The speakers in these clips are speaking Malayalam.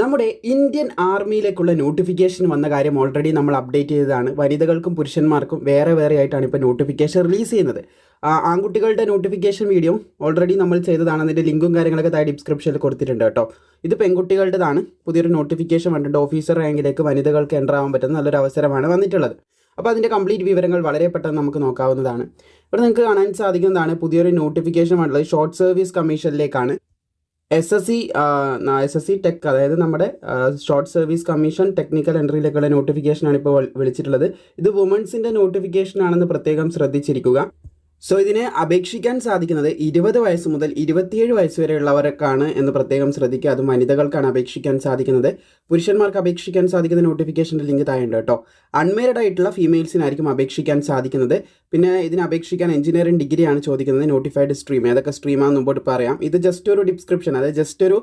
നമ്മുടെ ഇന്ത്യൻ ആർമിയിലേക്കുള്ള നോട്ടിഫിക്കേഷൻ വന്ന കാര്യം ഓൾറെഡി നമ്മൾ അപ്ഡേറ്റ് ചെയ്തതാണ്. വനിതകൾക്കും പുരുഷന്മാർക്കും വേറെ വേറെ ആയിട്ടാണ് ഇപ്പോൾ നോട്ടിഫിക്കേഷൻ റിലീസ് ചെയ്യുന്നത്. ആൺകുട്ടികളുടെ നോട്ടിഫിക്കേഷൻ വീഡിയോ ഓൾറെഡി നമ്മൾ ചെയ്തതാണ്. അതിന്റെ ലിങ്കും കാര്യങ്ങളൊക്കെ താഴെ ഡിസ്ക്രിപ്ഷനിൽ കൊടുത്തിട്ടുണ്ട് കേട്ടോ. ഇത് പെൺകുട്ടികളുടേതാണ്. പുതിയൊരു നോട്ടിഫിക്കേഷൻ വന്നിട്ടുണ്ട്. ഓഫീസർ റാങ്കിലേക്ക് വനിതകൾക്ക് എന്റർ ആവാൻ പറ്റുന്ന നല്ലൊരു അവസരമാണ് വന്നിട്ടുള്ളത്. അപ്പോൾ അതിന്റെ കംപ്ലീറ്റ് വിവരങ്ങൾ വളരെ പെട്ടെന്ന് നമുക്ക് നോക്കാവുന്നതാണ്. ഇവിടെ നിങ്ങൾക്ക് കാണാൻ സാധിക്കുന്നതാണ് പുതിയൊരു നോട്ടിഫിക്കേഷൻ വന്നിട്ടുള്ളത്. Short service കമ്മീഷനിലേക്കാണ് S S C S S C tech അതായത് നമ്മുടെ ഷോർട്ട് സർവീസ് കമ്മീഷൻ ടെക്നിക്കൽ എൻട്രിയിലേക്കുള്ള നോട്ടിഫിക്കേഷനാണ് ഇപ്പോൾ വിളിച്ചിട്ടുള്ളത്. ഇത് വുമൻസിന്റെ നോട്ടിഫിക്കേഷൻ ആണെന്ന് പ്രത്യേകം ശ്രദ്ധിച്ചിരിക്കുക. സോ ഇതിന് അപേക്ഷിക്കാൻ സാധിക്കുന്നത് ഇരുപത് വയസ്സ് മുതൽ ഇരുപത്തിയേഴ് വയസ്സ് വരെയുള്ളവർക്കാണ് എന്ന് പ്രത്യേകം ശ്രദ്ധിക്കുക. അതും വനിതകൾക്കാണ് അപേക്ഷിക്കാൻ സാധിക്കുന്നത്. പുരുഷന്മാർക്ക് അപേക്ഷിക്കാൻ സാധിക്കുന്ന നോട്ടിഫിക്കേഷന്റെ ലിങ്ക് താഴെയുണ്ട് കേട്ടോ. അൺമേരിഡ് ആയിട്ടുള്ള ഫീമെയിൽസിനായിരിക്കും അപേക്ഷിക്കാൻ സാധിക്കുന്നത്. പിന്നെ ഇതിന് അപേക്ഷിക്കാൻ എഞ്ചിനീയറിംഗ് ഡിഗ്രിയാണ് ചോദിക്കുന്നത്. നോട്ടിഫൈഡ് സ്ട്രീം ഏതൊക്കെ സ്ട്രീമാണെന്ന് മുമ്പോട്ട് പറയാം. ഇത് ജസ്റ്റ് ഒരു ഡിസ്ക്രിപ്ഷൻ അതായത് ജസ്റ്റ് ഒരു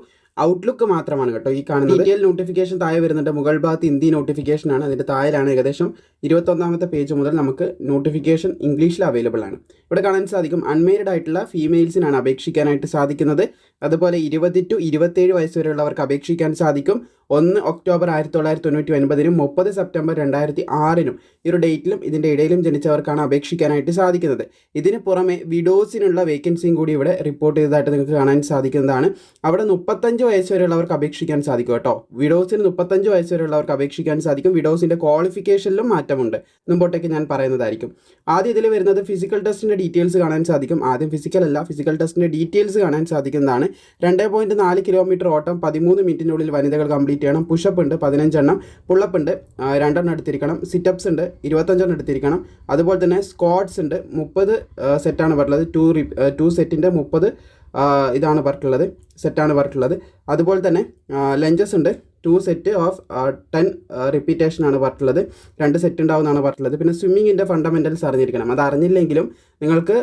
ഔട്ട്ലുക്ക് മാത്രമാണ് കേട്ടോ ഈ കാണുന്നത്. ഡീറ്റെയിൽ നോട്ടിഫിക്കേഷൻ താഴെ വരുന്നുണ്ട്. മുകൾ ഭാഗത്ത് ഹിന്ദി നോട്ടിഫിക്കേഷൻ ആണ്. അതിന്റെ താഴെയാണ് ഏകദേശം ഇരുപത്തൊന്നാമത്തെ പേജ് മുതൽ നമുക്ക് നോട്ടിഫിക്കേഷൻ ഇംഗ്ലീഷിൽ അവൈലബിൾ ആണ്. ഇവിടെ കാണാൻ സാധിക്കും അൺമേരിഡ് ആയിട്ടുള്ള ഫീമെയിൽസിനാണ് അപേക്ഷിക്കാനായിട്ട് സാധിക്കുന്നത്. അതുപോലെ ഇരുപത് ടു ഇരുപത്തേഴ് വയസ്സ് വരെയുള്ളവർക്ക് അപേക്ഷിക്കാൻ സാധിക്കും. ഒന്ന് ഒക്ടോബർ ആയിരത്തി തൊള്ളായിരത്തി തൊണ്ണൂറ്റി ഒൻപതിനും മുപ്പത് സെപ്റ്റംബർ രണ്ടായിരത്തി ആറിനും ഈ ഒരു ഡേറ്റിലും ഇതിന്റെ ഇടയിലും ജനിച്ചവർക്കാണ് അപേക്ഷിക്കാനായിട്ട് സാധിക്കുന്നത്. ഇതിന് പുറമെ വിഡോസിനുള്ള വേക്കൻസിയും കൂടി ഇവിടെ റിപ്പോർട്ട് ചെയ്തതായിട്ട് നിങ്ങൾക്ക് കാണാൻ സാധിക്കുന്നതാണ്. അവിടെ മുപ്പത്തഞ്ച് വയസ്സ് വരെയുള്ളവർക്ക് അപേക്ഷിക്കാൻ സാധിക്കും കേട്ടോ. വിഡോസിന് മുപ്പത്തഞ്ച് വയസ്സ് വരെയുള്ളവർക്ക് അപേക്ഷിക്കാൻ സാധിക്കും. വിഡോസിന്റെ ക്വാളിഫിക്കേഷനിലും മാറ്റമുണ്ട്. മുമ്പോട്ടേക്ക് ഞാൻ പറയുന്നതായിരിക്കും. ആദ്യം ഇതിൽ വരുന്നത് ഫിസിക്കൽ ടെസ്റ്റിന്റെ ഡീറ്റെയിൽസ് കാണാൻ സാധിക്കും. ആദ്യം ഫിസിക്കൽ അല്ല ഫിസിക്കൽ ടെസ്റ്റിന്റെ ഡീറ്റെയിൽസ് കാണാൻ സാധിക്കുന്നതാണ്. രണ്ട് പോയിന്റ് നാല് കിലോമീറ്റർ ഓട്ടം പതിമൂന്ന് മിനിറ്റിനുള്ളിൽ വനിതകൾ കംപ്ലീറ്റ് ചെയ്യണം. പുഷപ്പ് ഉണ്ട് പതിനഞ്ചെണ്ണം. പുള്ളപ്പ് ഉണ്ട് രണ്ടെണ്ണം എടുത്തിരിക്കണം. സിറ്റപ്സ് ഉണ്ട് ഇരുപത്തഞ്ചെണ്ണം എടുത്തിരിക്കണം. അതുപോലെ തന്നെ സ്ക്വാഡ്സ് ഉണ്ട് മുപ്പത് സെറ്റാണ് പറഞ്ഞത് ടു ടു സെറ്റിന്റെ മുപ്പത് ഇതാണ് പറഞ്ഞിട്ടുള്ളത്. സെറ്റാണ് പറഞ്ഞിട്ടുള്ളത്. അതുപോലെ തന്നെ ലഞ്ചസ് ഉണ്ട്. Two set of ten repetition ആണ് പറഞ്ഞിട്ടുള്ളത്. രണ്ട് സെറ്റ് ഉണ്ടാവുന്നതാണ് പറഞ്ഞിട്ടുള്ളത്. പിന്നെ സ്വിമ്മിങ്ങിന്റെ ഫണ്ടമെന്റൽസ് അറിഞ്ഞിരിക്കണം. അത് അറിഞ്ഞില്ലെങ്കിലും നിങ്ങൾക്ക്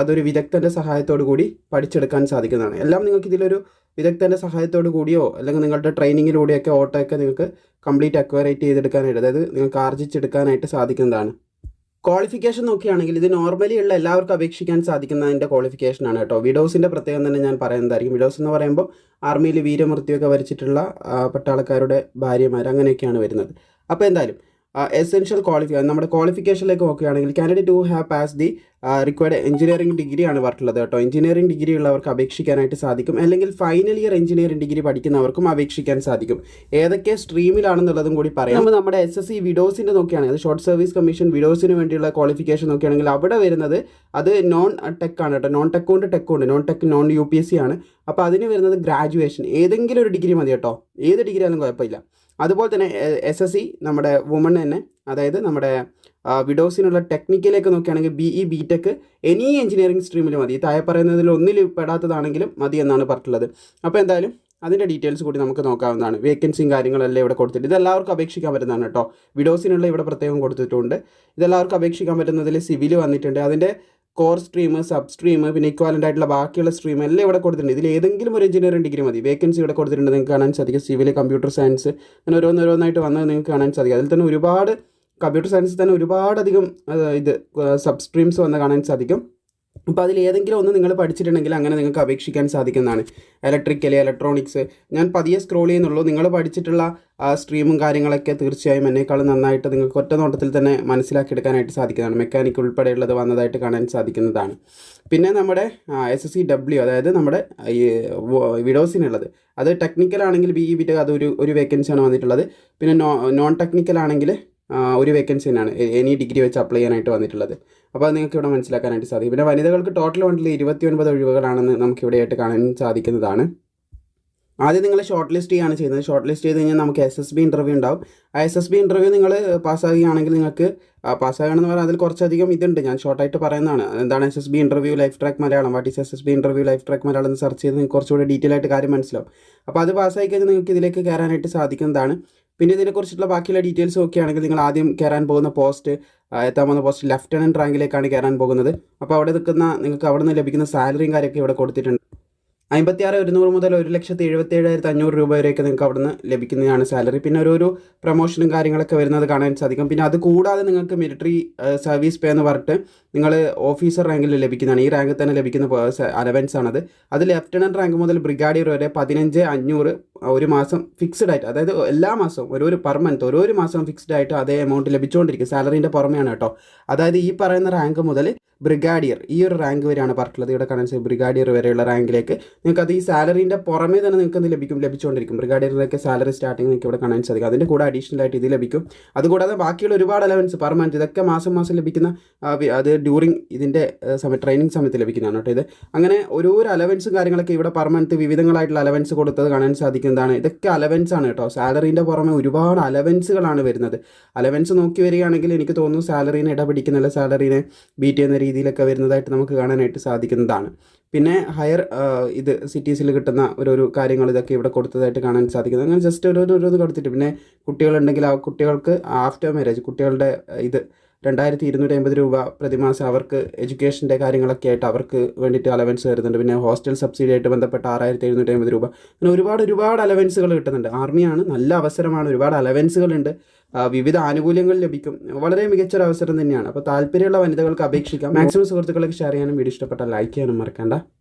അതൊരു വിദഗ്ധന്റെ സഹായത്തോടു കൂടി പഠിച്ചെടുക്കാൻ സാധിക്കുന്നതാണ്. എല്ലാം നിങ്ങൾക്ക് ഇതിലൊരു വിദഗ്ധന്റെ സഹായത്തോടു കൂടിയോ അല്ലെങ്കിൽ നിങ്ങളുടെ ട്രെയിനിങ്ങിലൂടെയൊക്കെ ഓട്ടോയൊക്കെ നിങ്ങൾക്ക് കംപ്ലീറ്റ് അക്വയറേറ്റ് ചെയ്തെടുക്കാനായിട്ട് അതായത് നിങ്ങൾക്ക് ആർജിച്ചെടുക്കാനായിട്ട് സാധിക്കുന്നതാണ്. ക്വാളിഫിക്കേഷൻ നോക്കുകയാണെങ്കിൽ ഇത് നോർമലി ഉള്ള എല്ലാവർക്കും അപേക്ഷിക്കാൻ സാധിക്കുന്നതിന്റെ ക്വാളിഫിക്കേഷനാണ് കേട്ടോ. വിഡോസിന്റെ പ്രത്യേകം തന്നെ ഞാൻ പറയുന്നതായിരിക്കും. വിഡോസ് എന്ന് പറയുമ്പോൾ ആർമിയിൽ വീരമൃത്യുവൊക്കെ വരച്ചിട്ടുള്ള പട്ടാളക്കാരുടെ ഭാര്യമാർ അങ്ങനെയൊക്കെയാണ് വരുന്നത്. അപ്പോൾ എന്തായാലും എസെൻഷ്യൽ ക്വാളിഫി നമ്മുടെ ക്വാളിഫിക്കേഷനിലേക്ക് നോക്കുകയാണെങ്കിൽ candidate to have pass the required engineering ഡിഗ്രിയാണ് ആണ് പറഞ്ഞിട്ടുള്ളത് കേട്ടോ. എഞ്ചിനീയറിംഗ് ഡിഗ്രി ഉള്ളവർക്ക് അപേക്ഷിക്കാനായിട്ട് സാധിക്കും. അല്ലെങ്കിൽ ഫൈനൽ ഇയർ എഞ്ചിനീയറിംഗ് ഡിഗ്രി പഠിക്കുന്നവർക്കും അപേക്ഷിക്കാൻ സാധിക്കും. ഏതൊക്കെ സ്ട്രീമിലാണെന്നുള്ളതും കൂടി പറയാം. നമ്മൾ നമ്മുടെ എസ് എസ് സി വിഡോസിന്റെ നോക്കുകയാണെങ്കിൽ ഷോർട്ട് സർവീസ് കമ്മീഷൻ വിഡോസിന് വേണ്ടിയുള്ള ക്വാളിഫിക്കേഷൻ നോക്കുകയാണെങ്കിൽ അവിടെ വരുന്നത് അത് നോൺ ടെക് ആണ് കേട്ടോ. നോൺ ടെക് ഉണ്ട് ടെക് ഉണ്ട്. Non tech non U P S C ആണ്. അപ്പോൾ അതിന് വരുന്നത് ഗ്രാജുവേഷൻ ഏതെങ്കിലും ഒരു ഡിഗ്രി മതി കേട്ടോ. ഏത് ഡിഗ്രി ആയാലും കുഴപ്പമില്ല. അതുപോലെ തന്നെ എസ് എസ് സി നമ്മുടെ വുമൺ തന്നെ അതായത് നമ്മുടെ വിഡോസിനുള്ള ടെക്നിക്കലേക്ക് നോക്കുകയാണെങ്കിൽ B E B tech any engineering സ്ട്രീമിൽ മതി. താഴെ പറയുന്നതിൽ ഒന്നിൽ പെടാത്തതാണെങ്കിലും മതി എന്നാണ് പറഞ്ഞിട്ടുള്ളത്. അപ്പോൾ എന്തായാലും അതിന്റെ ഡീറ്റെയിൽസ് കൂടി നമുക്ക് നോക്കാവുന്നതാണ്. വേക്കൻസിയും കാര്യങ്ങളെല്ലാം ഇവിടെ കൊടുത്തിട്ടുണ്ട് ഇതെല്ലാവർക്കും അപേക്ഷിക്കാൻ പറ്റുന്നതാണ് കേട്ടോ. വിഡോസിനുള്ള ഇവിടെ പ്രത്യേകം കൊടുത്തിട്ടുണ്ട്. ഇതെല്ലാവർക്കും അപേക്ഷിക്കാൻ പറ്റുന്നതിൽ സിവിൽ വന്നിട്ടുണ്ട്. അതിന്റെ കോർ സ്ട്രീം സബ് സ്ട്രീം പിന്നെ ഇക്വാലന്റ് ആയിട്ടുള്ള ബാക്കിയുള്ള സ്ട്രീം എല്ലാം ഇവിടെ കൊടുത്തിട്ടുണ്ട്. ഇതിൽ ഏതെങ്കിലും ഒരു എഞ്ചിനീയറിംഗ് ഡിഗ്രി മതി. വേക്കൻസി ഇവിടെ കൊടുത്തിട്ടുണ്ട്. നിങ്ങൾക്ക് കാണാൻ സാധിക്കും. സിവിൽ കമ്പ്യൂട്ടർ സയൻസ് അങ്ങനെ ഓരോന്നോരോന്നായിട്ട് വന്നത് നിങ്ങൾക്ക് കാണാൻ സാധിക്കും. അതിൽ തന്നെ ഒരുപാട് കമ്പ്യൂട്ടർ സയൻസിൽ തന്നെ ഒരുപാടധികം ഇത് സബ് സ്ട്രീംസ് വന്ന് കാണാൻ സാധിക്കും. അപ്പോൾ അതിൽ ഏതെങ്കിലും ഒന്ന് നിങ്ങൾ പഠിച്ചിട്ടുണ്ടെങ്കിൽ അങ്ങനെ നിങ്ങൾക്ക് അപേക്ഷിക്കാൻ സാധിക്കുന്നതാണ്. ഇലക്ട്രിക്കൽ ഇലക്ട്രോണിക്സ് ഞാൻ പതിയെ സ്ക്രോൾ ചെയ്യുന്നുള്ളൂ. നിങ്ങൾ പഠിച്ചിട്ടുള്ള ആ സ്ട്രീമും കാര്യങ്ങളൊക്കെ തീർച്ചയായും എന്നേക്കാളും നന്നായിട്ട് നിങ്ങൾക്ക് ഒറ്റ നോട്ടത്തിൽ തന്നെ മനസ്സിലാക്കിയെടുക്കാനായിട്ട് സാധിക്കുന്നതാണ്. മെക്കാനിക് ഉൾപ്പെടെയുള്ളത് വന്നതായിട്ട് കാണാൻ സാധിക്കുന്നതാണ്. പിന്നെ നമ്മുടെ എസ് എസ് സി ഡബ്ല്യു അതായത് നമ്മുടെ ഈ വിഡോസിനുള്ളത് അത് ടെക്നിക്കൽ ആണെങ്കിൽ ബി ഇ ബി ടെക് അതൊരു ഒരു വേക്കൻസിയാണ് വന്നിട്ടുള്ളത്. പിന്നെ നോ നോൺ ടെക്നിക്കൽ ആണെങ്കിൽ ഒരു വേക്കൻസി തന്നെയാണ് എനി ഡിഗ്രി വെച്ച് അപ്ലൈ ചെയ്യാനായിട്ട് വന്നിട്ടുള്ളത്. അപ്പോൾ അത് നിങ്ങൾക്ക് ഇവിടെ മനസ്സിലാക്കാനായിട്ട് സാധിക്കും. പിന്നെ വനിതകൾക്ക് ടോട്ടൽ വണ്ടിൽ ഇരുപത്തി ഒൻപത് ഒഴിവുകളാണെന്ന് നമുക്ക് ഇവിടെയായിട്ട് കാണാൻ സാധിക്കുന്നതാണ്. ആദ്യം നിങ്ങൾ ഷോർട്ട് ലിസ്റ്റ് ചെയ്യാണ് ചെയ്യുന്നത്. ഷോർട്ട് ലിസ്റ്റ് ചെയ്ത് കഴിഞ്ഞാൽ നമുക്ക് എസ് എസ് ബി ഇന്റർവ്യൂ ഉണ്ടാവും. ആ എസ് എസ് ബി ഇന്റർവ്യൂ നിങ്ങൾ പാസ്സാകുകയാണെങ്കിൽ നിങ്ങൾക്ക് പാസ്സാകണമെന്ന് പറഞ്ഞാൽ അതിൽ കുറച്ചധികം ഇതുണ്ട്. ഞാൻ ഷോർട്ടായിട്ട് പറയുന്നതാണ്. എന്താണ് S S B interview Life Track Malayalam. What is S S B interview Life Track Malayalam എന്ന് സെർച്ച് ചെയ്ത് നിങ്ങൾക്ക് കുറച്ചുകൂടി ഡീറ്റെയിൽ ആയിട്ട് കാര്യം മനസ്സിലാവും. അപ്പോൾ അത് പാസ്സായി കഴിഞ്ഞാൽ നിങ്ങൾക്ക് ഇതിലേക്ക് കയറാനായിട്ട് സാധിക്കുന്നതാണ്. പിന്നെ ഇതിനെക്കുറിച്ചുള്ള ബാക്കിയുള്ള ഡീറ്റെയിൽസ് ഒക്കെ ആണെങ്കിൽ നിങ്ങൾ ആദ്യം കയറാൻ പോകുന്ന പോസ്റ്റ് എത്താൻ പോകുന്ന പോസ്റ്റ് ലെഫ്റ്റനന്റ് റാങ്കിലേക്കാണ് കയറാൻ പോകുന്നത്. അപ്പോൾ അവിടെ നിൽക്കുന്ന നിങ്ങൾക്ക് അവിടെ നിന്ന് ലഭിക്കുന്ന സാലറിയും കാര്യമൊക്കെ ഇവിടെ കൊടുത്തിട്ടുണ്ട്. അമ്പത്തി ആറ് ഒരുന്നൂറ് മുതൽ ഒരു ലക്ഷത്തി എഴുപത്തി ഏഴായിരത്തി അഞ്ഞൂറ് രൂപ വരെയൊക്കെ നിങ്ങൾക്ക് അവിടുന്ന് ലഭിക്കുന്നതാണ് സാലറി. പിന്നെ ഓരോരോ പ്രൊമോഷനും കാര്യങ്ങളൊക്കെ വരുന്നത് കാണാൻ സാധിക്കും. പിന്നെ അത് കൂടാതെ നിങ്ങൾക്ക് മിലിറ്ററി സർവീസ് പേ എന്ന് പറഞ്ഞിട്ട് നിങ്ങൾ ഓഫീസർ റാങ്കിൽ ലഭിക്കുന്നതാണ്. ഈ റാങ്കിൽ തന്നെ ലഭിക്കുന്ന അലവൻസ് ആണത് അത് ലെഫ്റ്റനന്റ് റാങ്ക് മുതൽ ബ്രിഗാഡിയർ വരെ പതിനഞ്ച് അഞ്ഞൂറ് ഒരു മാസം ഫിക്സ്ഡ് ആയിട്ട് അതായത് എല്ലാ മാസവും ഒരു ഒരു പെർ മന്ത് ഓരോ മാസം ഫിക്സ്ഡ് ആയിട്ട് അതേ എമൗണ്ട് ലഭിച്ചുകൊണ്ടിരിക്കും സാലറീന്റെ പുറമെയാണ് കേട്ടോ. അതായത് ഈ പറയുന്ന റാങ്ക് മുതൽ ബ്രിഗാഡിയർ. ഈ ഒരു റാങ്ക് വരെയാണ് പറഞ്ഞിട്ടുള്ളത്. ഇവിടെ കാണാൻ സാധിക്കും ബ്രിഗാഡിയർ വരെയുള്ള റാങ്കിലേക്ക് നിങ്ങൾക്ക് അത് ഈ സാലറീന്റെ പുറമേ തന്നെ നിങ്ങൾക്ക് അത് ലഭിക്കും? ലഭിച്ചുകൊണ്ടിരിക്കും. ബ്രിഗാഡിയറിലൊക്കെ സാലറി സ്റ്റാർട്ടിങ് നിങ്ങൾക്ക് ഇവിടെ കാണാൻ സാധിക്കും. അതിന്റെ കൂടെ അഡീഷണൽ ആയിട്ട് ഇത് ലഭിക്കും. അതുകൂടാതെ ബാക്കിയുള്ള ഒരുപാട് അലവൻസ് പെർ മന്ത് ഇതൊക്കെ മാസം മാസം ലഭിക്കുന്ന അത് ഡ്യൂറിങ് ഇതിന്റെ സമയം ട്രെയിനിങ് സമയത്ത് ലഭിക്കുന്നതാണ് കേട്ടോ ഇത്. അങ്ങനെ ഓരോരോ അലവൻസും കാര്യങ്ങളൊക്കെ ഇവിടെ പെർ മന്ത് വിവിധങ്ങളായിട്ടുള്ള അലവൻസ് കൊടുത്തത് കാണാൻ സാധിക്കുന്നതാണ്. ഇതൊക്കെ അലവൻസ് ആണ് കേട്ടോ. സാലറീന്റെ പുറമെ ഒരുപാട് അലവൻസുകളാണ് വരുന്നത്. അലവൻസ് നോക്കി വരികയാണെങ്കിൽ എനിക്ക് തോന്നുന്നു സാലറീനെ ഇടപിടിക്കുന്നില്ല. സാലറീനെ ബീറ്റ് ചെയ്യുന്ന രീതിയിലൊക്കെ വരുന്നതായിട്ട് നമുക്ക് കാണാനായിട്ട് സാധിക്കുന്നതാണ്. പിന്നെ ഹയർ ഇത് സിറ്റീസിൽ കിട്ടുന്ന ഓരോരോ കാര്യങ്ങൾ ഇതൊക്കെ ഇവിടെ കൊടുത്തതായിട്ട് കാണാൻ സാധിക്കുന്നത് അങ്ങനെ ജസ്റ്റ് ഓരോരോ ഓരോ ഇത് കൊടുത്തിട്ട് പിന്നെ കുട്ടികളുണ്ടെങ്കിൽ ആ കുട്ടികൾക്ക് ആഫ്റ്റർ മാരേജ് കുട്ടികളുടെ ഇത് രണ്ടായിരത്തി ഇരുന്നൂറ്റി അമ്പത് രൂപ പ്രതിമാസം അവർക്ക് എഡ്യൂക്കേഷന്റെ കാര്യങ്ങളൊക്കെ ആയിട്ട് അവർക്ക് വേണ്ടിയിട്ട് അലവൻസ് വരുന്നുണ്ട് പിന്നെ ഹോസ്റ്റൽ സബ്സിഡി ആയിട്ട് ബന്ധപ്പെട്ട ആറായിരത്തി എഴുന്നൂറ്റി അമ്പത് രൂപ. അങ്ങനെ ഒരുപാട് ഒരുപാട് അലവൻസുകൾ കിട്ടുന്നുണ്ട്. ആർമിയാണ് നല്ല അവസരമാണ് ഒരുപാട് അലവൻസുകളുണ്ട് വിവിധ ആനുകൂല്യങ്ങൾ ലഭിക്കും. വളരെ മികച്ചൊരു അവസരം തന്നെയാണ്. അപ്പോൾ താല്പര്യമുള്ള വനിതകൾക്ക് അപേക്ഷിക്കാം. മാക്സിമം സുഹൃത്തുക്കൾക്ക് ഷെയർ ചെയ്യാനും വീഡിയോ ഇഷ്ടപ്പെട്ടാൽ ലൈക്ക് ചെയ്യാനും മറക്കണ്ട.